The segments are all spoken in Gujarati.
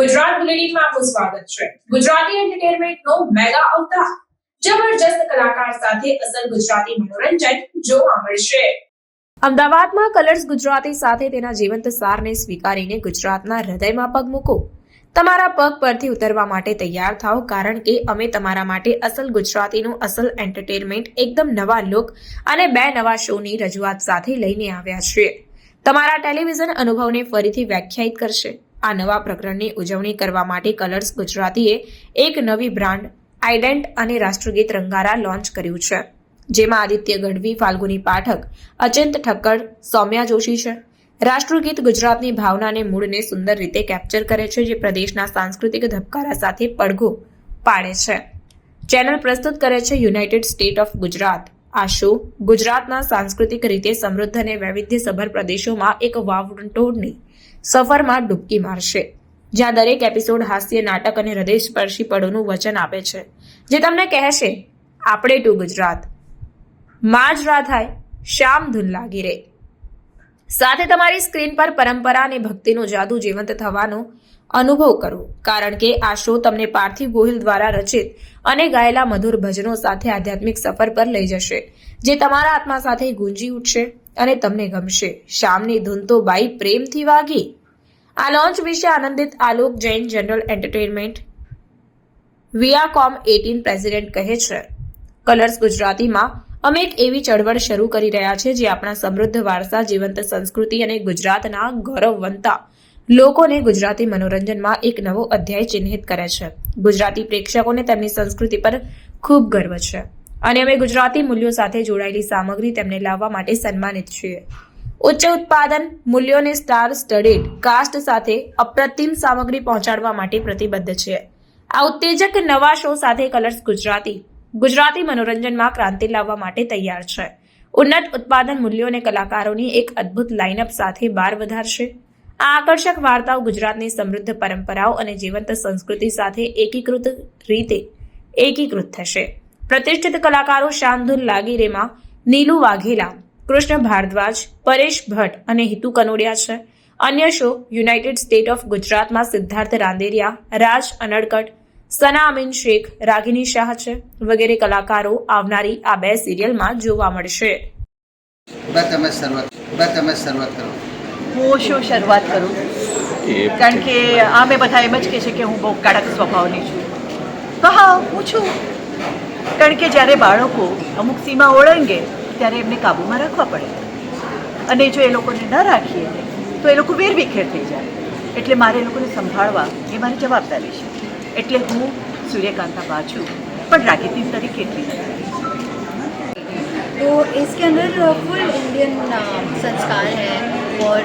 ગુજરાત બુલેટિનમાં આપનું સ્વાગત છે. ગુજરાતી એન્ટરટેનમેન્ટનો મેગા અવતાર. જબરજસ્ત કલાકાર સાથે અસલ ગુજરાતી મનોરંજન જોવા મળશે. અમદાવાદમાં કલર્સ ગુજરાતી સાથે તેના જીવંત સારને સ્વીકારીને ગુજરાતના હૃદયમાં પગ મૂકો. તમારા પગ પરથી ઉતરવા માટે તૈયાર થાઓ કારણ કે અમે તમારા માટે અસલ ગુજરાતીનું અસલ એન્ટરટેનમેન્ટ એકદમ નવા લુક અને બે નવા શોની રજૂઆત સાથે લઈને આવ્યા છીએ. તમારા ટેલિવિઝન અનુભવને ફરીથી વ્યાખ્યાયિત કરશે. આ નવા પ્રકરણની ઉજવણી કરવા માટે કલર્સ ગુજરાતીએ એક નવી બ્રાન્ડ આઇડેન્ટ અને રાષ્ટ્રગીત રંગારા લોન્ચ કર્યું છે. જેમાં આદિત્ય ગઢવી, ફાલ્ગુની પાઠક, અચિંત ઠક્કર, સૌમ્યા જોશી છે. રાષ્ટ્રગીત ગુજરાતની ભાવનાને મૂળને સુંદર રીતે કેપ્ચર કરે છે, જે પ્રદેશના સાંસ્કૃતિક ધબકારા સાથે પડઘો પાડે છે. ચેનલ પ્રસ્તુત કરે છે યુનાઇટેડ સ્ટેટ ઓફ ગુજરાત. આ શો ગુજરાતના સાંસ્કૃતિક રીતે સમૃદ્ધ અને વૈવિધ્યસભર પ્રદેશોમાં એક વાવટોળની સફરમાં ડૂબકી મારશે. જ્યાં દરેક એપિસોડ હાસ્ય, નાટક અને હૃદયસ્પર્શી પળોનું વચન આપે છે. જે તમને કહેશે, આપણે ટુ ગુજરાત. માજરા થાય શ્યામ ધૂન લાગી રે. સાથે તમારી સ્ક્રીન પર પરંપરા અને ભક્તિનો જાદુ જીવંત થવાનો અનુભવ કરો. કારણ કે આ શો તમને પાર્થિવ ગોહિલ દ્વારા રચિત અને ગાયેલા મધુર ભજનો સાથે આધ્યાત્મિક સફર પર લઈ જશે, જે તમારા આત્મા સાથે ગુંજી ઉઠશે. અને તમને ગમશે. શામની ધૂન તો બાઈ પ્રેમથી વાગી. આ લોન્ચ વિશે આનંદિત Alok Jain general entertainment Viacom eighteen president કહે છે, કલર્સ ગુજરાતીમાં અમે એક એવી ચળવળ શરૂ કરી રહ્યા છે જે આપણા સમૃદ્ધ વારસા, જીવંત સંસ્કૃતિ અને ગુજરાતના ગૌરવવંતા લોકોને ગુજરાતી મનોરંજનમાં એક નવો અધ્યાય ચિહ્નિત કરે છે. ગુજરાતી પ્રેક્ષકોને તેમની સંસ્કૃતિ પર ખૂબ ગર્વ છે. અને અમે ગુજરાતી મૂલ્યો સાથે જોડાયેલી સામગ્રી તેમને લાવવા માટે સન્માનિત છીએ. ઉચ્ચ ઉત્પાદન મૂલ્યોને સ્ટાર સ્ટડીડ કાસ્ટ સાથે અપ્રતિમ સામગ્રી પહોંચાડવા માટે પ્રતિબદ્ધ છે. આ ઉત્તેજક નવા શો સાથે કલર્સ ગુજરાતી ગુજરાતી મનોરંજનમાં ક્રાંતિ લાવવા માટે તૈયાર છે. ઉન્નત ઉત્પાદન મૂલ્યો અને કલાકારોની એક અદ્ભુત લાઇનઅપ સાથે બાર વધારશે. આ આકર્ષક વાર્તાઓ ગુજરાતની સમૃદ્ધ પરંપરાઓ અને જીવંત સંસ્કૃતિ સાથે એકીકૃત રીતે એકીકૃત થશે. પ્રતિષ્ઠિત કલાકારો શામધૂન લાગીરેમાં નીલુ વાઘેલા કૃષ્ણ ભારદ્વાજ પરેશ ભટ્ટ અને હિતુ કનોડિયા છે. અન્ય શો યુનાઇટેડ સ્ટેટ ઓફ ગુજરાતમાં સિદ્ધાર્થ રાંદેરિયા રાજ અનડકટ સના અમીન શેખ રાગિની શાહ છે. વગેરે કલાકારો આવનારી આ બે સિરિયલમાં જોવા મળશે. તમે શરૂઆત તમે શરૂઆત કરો. હું શું શરૂઆત કરું? કારણ કે આ મેં બધા એમ જ કહે છે કે હું બહુ કડક સ્વભાવની છું. તો હા હું છું. કારણ કે જ્યારે બાળકો અમુક સીમા ઓળંગે ત્યારે એમને કાબૂમાં રાખવા પડે અને જો એ લોકોને ન રાખીએ તો એ લોકો વેરવિખેર થઈ જાય એટલે મારે એ લોકોને સંભાળવા એ મારી જવાબદારી છે એટલે હું સૂર્યકાંતા બા છું પણ રાગીતી તરીકે એટલી નથી तो इसके अंदर फुल इंडियन संस्कार है और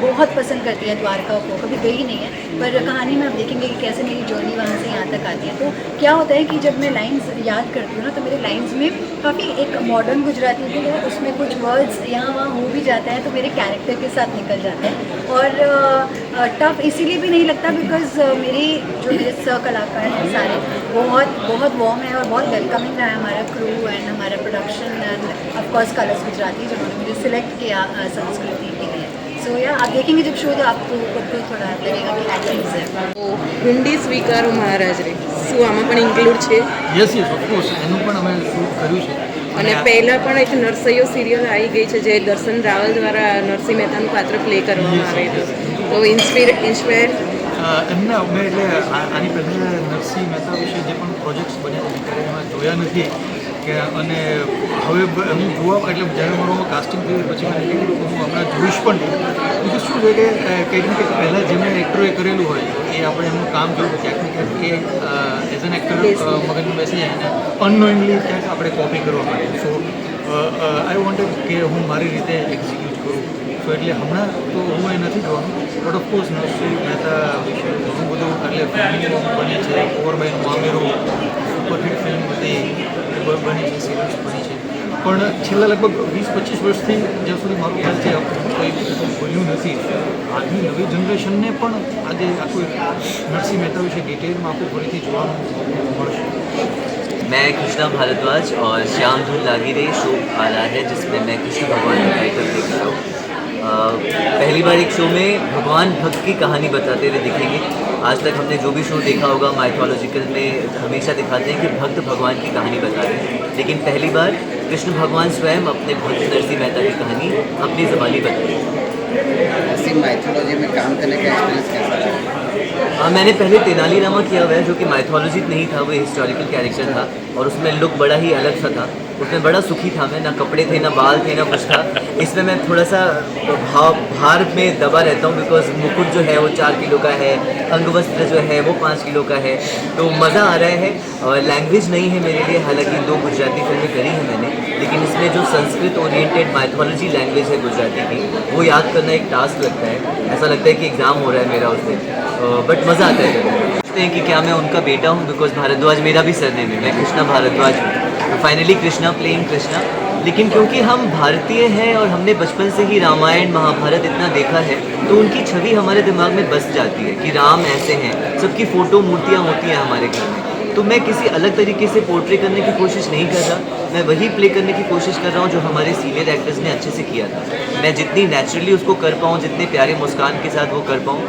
बहुत पसंद करती है द्वारका को। कभी गई नहीं है, पर कहानी में आप देखेंगे कि कैसे मेरी जर्नी वहाँ से यहाँ तक आती है। तो क्या होता है कि जब मैं लाइंस याद करती हूँ ना तो मेरे लाइंस में काफ़ी एक मॉडर्न गुजराती भी है, उसमें कुछ वर्ड्स यहाँ वहाँ हो भी जाते हैं तो मेरे कैरेक्टर के साथ निकल जाते हैं। और टफ इसीलिए भी नहीं लगता बिकॉज़ मेरे जो मेरे कलाकार हैं सारे, बहुत बहुत वॉम है और बहुत वेलकमिंग रहा है हमारा क्रू एंड हमारा production and of course Colors Gujarati जिन्होंने मुझे सिलेक्ट किया संस्कृति के लिए। सो या आप देखेंगे जब शो तो आपको आपको थोड़ा लगेगा कि एक्टिंग है તો હિન્દી સ્વીકારો મહારાજ રે શું આમાં પણ ઇન્ક્લુડ છે યસ યસ ઓફકોર્સ એનું પણ અમે શૂટ કર્યું છે અને આ- પહેલાં પણ એક નરસૈયો સિરિયલ આવી ગઈ છે જે દર્શન રાવલ દ્વારા નરસિંહ મહેતાનું પાત્ર પ્લે કરવામાં આવેલું તો ઇન્સ્પિર ઇન્સ્પાયર અ, એમને અમે એટલે આ- આની પહેલાં નરસિંહ મહેતા વિશે જે પણ પ્રોજેક્ટ્સ બન્યા છે ત્યારે એમાં જોયા નથી કે અને હવે હું જોવા એટલે જ્યારે મારું કાસ્ટિંગ થયું પછી મને કીધું હું હમણાં જોઈશ પણ નહીં. બીજું શું છે કે કંઈક ને કંઈક પહેલાં જેમણે એક્ટરોએ કરેલું હોય એ આપણે એમનું કામ જોયું ક્યાંક ને ક્યાંક એ એઝ એન એક્ટર મગજમાં બેસી જાય અને અનનોઈંગલી ક્યાંક આપણે કોપી કરવા માંડીએ. સો આઈ વોન્ટેડ કે હું મારી રીતે એક્ઝિક્યુટ કરું. સો એટલે હમણાં તો હું એ નથી જોવાનું બટ ઓફકોર્સ નરસિંહ મહેતા વિશે ઘણું બધું એટલે ફિલ્મો બની છે ઓવરબાઈનું મામેરું સુપરહિટ ફિલ્મ હતી. બની છે સિરિયલ્સ બની છે પણ છેલ્લા લગભગ વીસ પચીસ વર્ષથી જ્યાં સુધી મારું ખ્યાલ છે કોઈ બધું બન્યું નથી આજની નવી જનરેશનને પણ આજે આખું નરસિંહ મહેતા વિશે ડિટેલમાં આખું ફરીથી જોવાનું મળશે मैं कृष्णा भारद्वाज और श्याम धुन लागी रे शो आ रहा है जिसमें मैं कृष्ण भगवान का कैरेक्टर प्ले कर रहा हूँ अ, पहली बार एक शो में भगवान भक्त की कहानी बताते हुए दिखेंगे। आज तक हमने जो भी शो देखा होगा माइथोलॉजिकल में हमेशा दिखाते हैं कि भक्त भगवान की कहानी बता रहे हैं। लेकिन पहली बार कृष्ण भगवान स्वयं अपने भक्त नरसिंह मेहता की कहानी अपनी ज़बानी बता रहे हैं माइथोलॉजी में काम करने का एक्सपीरियंस कैसा हाँ मैंने पहले तेनालीरामा किया हुआ है, जो कि माइथोलॉजी नहीं था, वो हिस्टोरिकल कैरेक्टर था, और उसमें लुक बड़ा ही अलग सा था। उसमें बड़ा सुखी था मैं, ना कपड़े थे, ना बाल थे, ना कुछ था। इसमें मैं थोड़ा सा भाव, भार में दबा रहता हूँ बिकॉज़ मुकुट जो है, वो चार किलो का है, अंगवस्त्र जो है, वो पाँच किलो का है। तो मज़ा आ रहा है, और लैंग्वेज नहीं है मेरे लिए, हालाँकि दो गुजराती फ़िल्में करी हैं मैंने, लेकिन इसमें जो संस्कृत ओरिएंटेड माइथोलॉजी लैंग्वेज है गुजराती की, वो याद करना एक टास्क लगता है। ऐसा लगता है कि एग्ज़ाम हो रहा है मेरा उस दिन। बट मज़ा आता है। पूछते हैं कि क्या मैं उनका बेटा हूँ बिकॉज़ भारद्वाज मेरा भी सरनेम है। मैं कृष्णा भारद्वाज हूँ। तो फाइनली कृष्णा प्लेइंग कृष्णा। लेकिन क्योंकि हम भारतीय हैं और हमने बचपन से ही रामायण, महाभारत इतना देखा है तो उनकी छवि हमारे दिमाग में बस जाती है कि राम ऐसे हैं। सबकी फ़ोटो मूर्तियाँ होती हैं हमारे घर में। तो मैं किसी अलग तरीके से पोर्ट्रे करने की कोशिश नहीं कर रहा। मैं वही प्ले करने की कोशिश कर रहा हूँ जो हमारे सीनियर एक्टर्स ने अच्छे से किया था। मैं जितनी नेचुरली उसको कर पाऊँ, जितने प्यारे मुस्कान के साथ वो कर पाऊँ